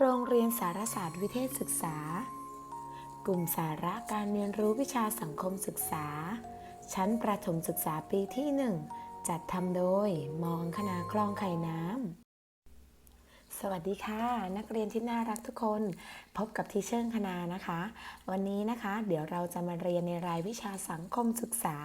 โรงเรียนสารศาสตร์วิเทศศึกษา กลุ่มสาระการเรียนรู้วิชาสังคมศึกษา ชั้นประถมศึกษาปีที่ 1 จัดทำโดยมองคณาคลองไข่น้ำ สวัสดีค่ะ นักเรียนที่น่ารักทุกคน พบกับทีเชิงคณานะคะ วันนี้นะคะ เดี๋ยวเราจะมาเรียนในรายวิชาสังคมศึกษา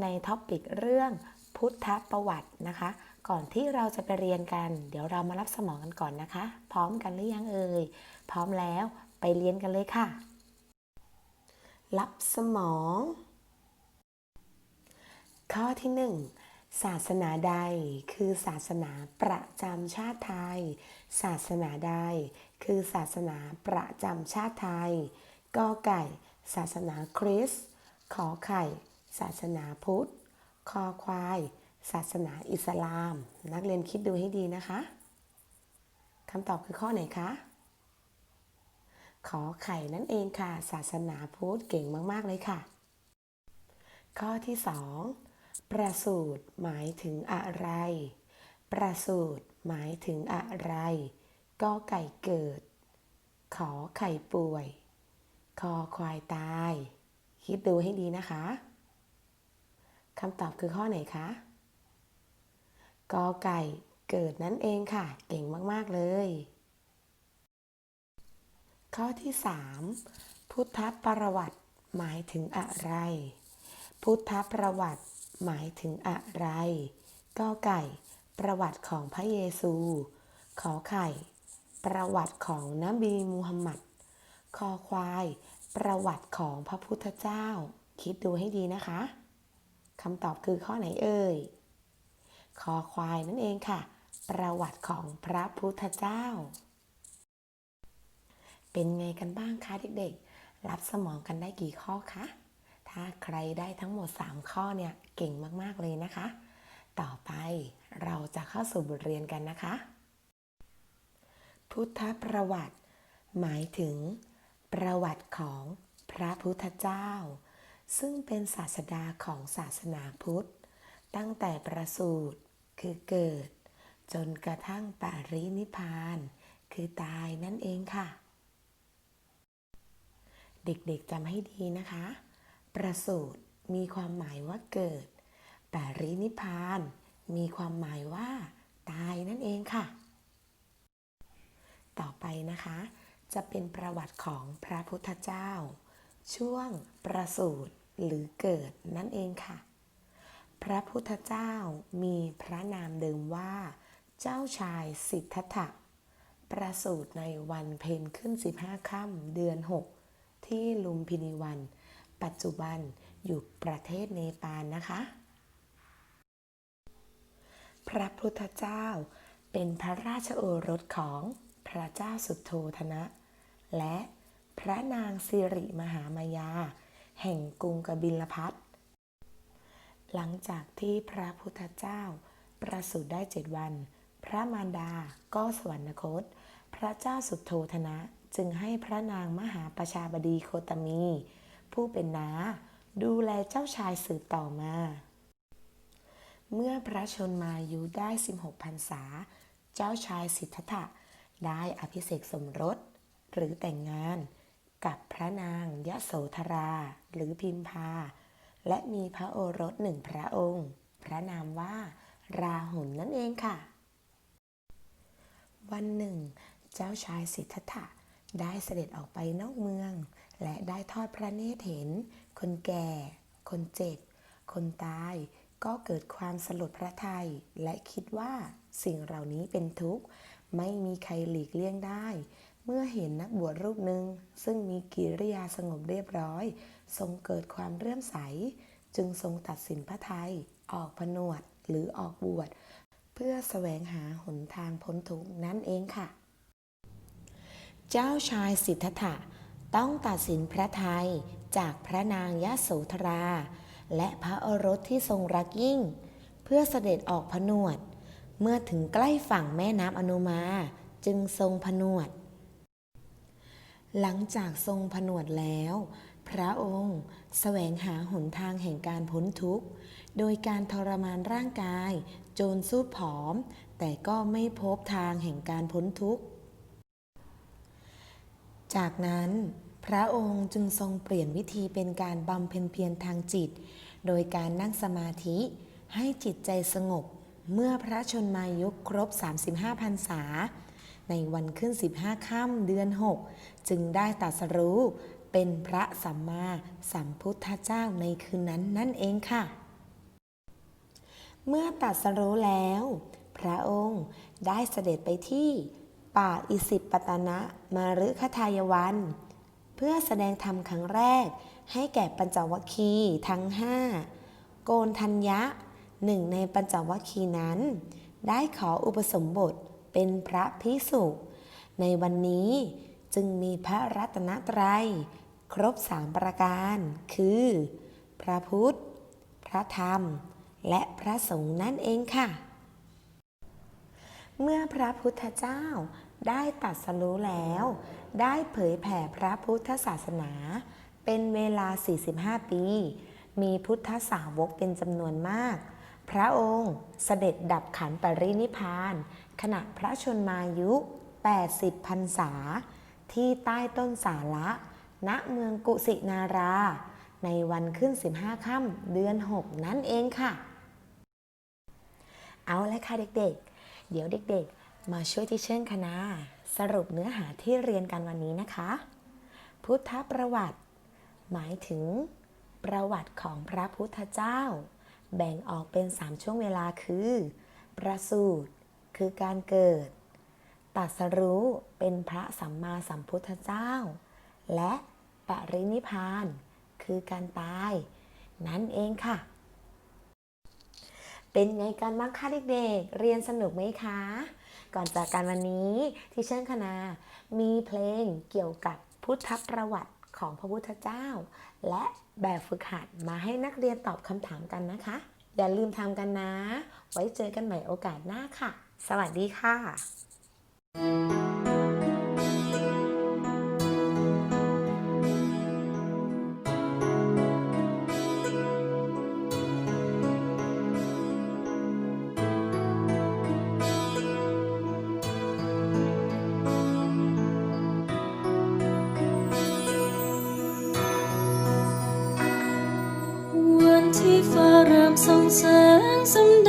ในท็อปิกเรื่อง พุทธประวัตินะคะ ก่อนที่เราจะไปเรียนกัน เดี๋ยวเรามารับสมองกันก่อนนะคะ พร้อมกันหรือยังเอ่ย พร้อมแล้วไปเรียนกันเลยค่ะ รับสมอง ข้อที่ 1 ศาสนาใดคือศาสนาประจำชาติไทย ศาสนาใดคือศาสนาประจำชาติไทยกอไก่ ศาสนาคริสต์ขอไข่ ศาสนาพุทธ คอควาย ศาสนาอิสลาม นักเรียนคิดดูให้ดีนะคะคำตอบคือข้อไหนคะ ขอไข่นั่นเองค่ะ ศาสนาพุทธเก่งมาก ๆ เลยค่ะ ข้อที่2ประสูติหมายถึงอะไร ประสูติหมายถึงอะไรกอไก่เกิด ขอไข่ป่วย คอควายตาย คิดดูให้ดีนะคะ คำตอบคือข้อไหนคะกอไก่เกิดนั่นเองค่ะ เก่งมาก ๆ เลย ข้อที่ 3 พุทธประวัติหมายถึงอะไร พุทธประวัติหมายถึงอะไรกอไก่ ประวัติของพระเยซู ขอไข่ ประวัติของนบีมูฮัมหมัด คอควาย ประวัติของพระพุทธเจ้า คิดดูให้ดีนะคะ คำตอบคือข้อไหนเอ่ยคอควายนั่นเองค่ะ ประวัติของพระพุทธเจ้า เป็นไงกันบ้างคะเด็กๆ รับสมองกันได้กี่ข้อคะ ถ้าใครได้ทั้งหมด 3 ข้อเนี่ยเก่งมากๆเลยนะคะ ต่อไปเราจะเข้าสู่บทเรียนกันนะคะ พุทธประวัติ หมายถึง ประวัติของพระพุทธเจ้า ซึ่งเป็นศาสดาของศาสนาพุทธ ตั้งแต่ประสูติคือเกิด จนกระทั่งปรินิพาน คือตายนั่นเองค่ะ เด็กๆจำให้ดีนะคะ ประสูติมีความหมายว่าเกิด ปรินิพาน มีความหมายว่า ตายนั่นเองค่ะ ต่อไปนะคะ จะเป็นประวัติของพระพุทธเจ้า ช่วงประสูติหรือเกิดนั่นเองค่ะ พระพุทธเจ้ามีพระนามเดิมว่า เจ้าชายสิทธัตถะ ประสูติในวันเพ็ญขึ้น 15ค่ำเดือน 6 ที่ลุมพินีวัน ปัจจุบันอยู่ประเทศเนปาลนะคะ พระพุทธเจ้าเป็นพระราชโอรสของพระเจ้าสุโธธนะ และ พระนางสิริมหามายา แห่งกรุงกบิลพัทหลังจากที่พระพุทธเจ้า ประสูติได้เจ็ดวัน พระมารดาก็สวรรคต พระเจ้าสุโธธนะจึงให้พระนางมหาประชาบดีโคตมี ผู้เป็นน้าดูแลเจ้าชายสืบต่อมา เมื่อพระชนมายุได้ 16พรรษา เจ้าชายสิทธัตถะได้อภิเษกสมรส หรือแต่งงาน กับพระนางยโสธราหรือพิมพา และมีพระโอรสหนึ่งพระองค์ พระนามว่า ราหุลนั่นเองค่ะ วันหนึ่ง เจ้าชายสิทธัตถะได้เสด็จออกไปนอกเมือง และได้ทอดพระเนตรเห็น คนแก่ คนเจ็บ คนตาย ก็เกิดความสลดพระทัยและคิดว่าสิ่งเหล่านี้เป็นทุกข์ ไม่มีใครหลีกเลี่ยงได้ เมื่อเห็นนักบวชรูปหนึ่งซึ่งมีกิริยาสงบเรียบร้อย ทรงเกิดความเรื่อมใส จึงทรงตัดสินพระทัยออกผนวดหรือออกบวช เพื่อแสวงหาหนทางพ้นทุกข์นั่นเองค่ะ เจ้าชายสิทธัตถะต้องตัดสินพระทัยจากพระนางยโสธรา และพระโอรสที่ทรงรักยิ่ง เพื่อเสด็จออกผนวด เมื่อถึงใกล้ฝั่งแม่น้ำอนุมาจึงทรงผนวด หลังจากทรงผนวดแล้ว พระองค์แสวงหาหนทางแห่งการพ้นทุกข์ โดยการทรมานร่างกาย จนสู้ผอม แต่ก็ไม่พบทางแห่งการพ้นทุกข์ จากนั้น พระองค์จึงทรงเปลี่ยนวิธีเป็นการบำเพ็ญเพียรทางจิต โดยการนั่งสมาธิให้จิตใจสงบ เมื่อพระชนมายุครบ 35พรรษา ในวันขึ้น 15 ค่ำเดือน 6 จึงได้ตรัสรู้เป็นพระสัมมาสัมพุทธเจ้าในคืนนั้นนั่นเองค่ะ เมื่อตรัสรู้แล้ว พระองค์ได้เสด็จไปที่ป่าอิสิปตนะมารุคทายวัน เพื่อแสดงธรรมครั้งแรกให้แก่ปัญจวัคคีทั้งห้าโกนทัญญะหนึ่งในปัญจวัคคีนั้น ได้ขออุปสมบท เป็นพระพิสุในวันนี้จึงมีพระรัตนตรัย ครบสามประการ คือ พระพุทธ พระธรรม และพระสงฆ์นั่นเองค่ะ เมื่อพระพุทธเจ้าได้ตรัสรู้แล้ว ได้เผยแผ่พระพุทธศาสนา เป็นเวลา 45 ปี มีพุทธสาวกเป็นจำนวนมาก พระองค์เสด็จดับขันปรินิพาน ขณะพระชนมายุ 80พรรษา ที่ใต้ต้นสาระ ณเมืองกุสินารา ในวันขึ้น 15ค่ำเดือน 6 นั่นเองค่ะ เอาละค่ะเด็กๆ เดี๋ยวเด็กๆ มาช่วยที่เชิญคณะสรุปเนื้อหาที่เรียนกันวันนี้นะคะ พุทธประวัติ หมายถึงประวัติของพระพุทธเจ้า แบ่งออกเป็น 3 ช่วงเวลาคือ ประสูติคือการเกิด ตัสรู้เป็นพระสัมมาสัมพุทธเจ้า และปรินิพานคือการตาย นั่นเองค่ะ เป็นไงกันบ้างคะเด็กๆ เรียนสนุกไหมคะ ก่อนจากกันวันนี้ที่เชิญคณะมีเพลงเกี่ยวกับพุทธประวัติ ของพระพุทธเจ้า และแบบฝึกหัดมาให้นักเรียนตอบคำถามกันนะคะ อย่าลืมทำกันนะ ไว้เจอกันใหม่โอกาสหน้าค่ะ สวัสดีค่ะาเริ่มส่องแสงสำ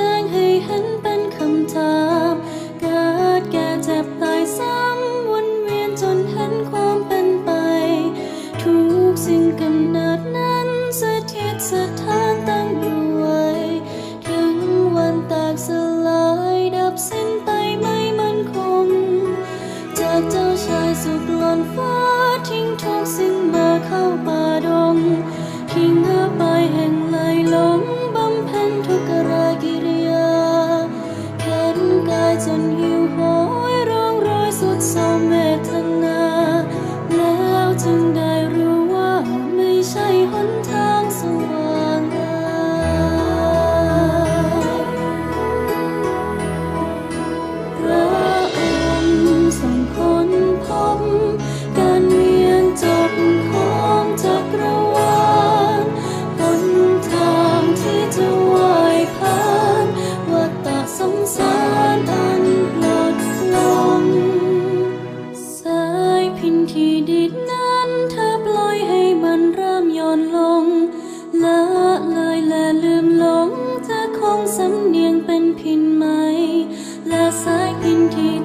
nothing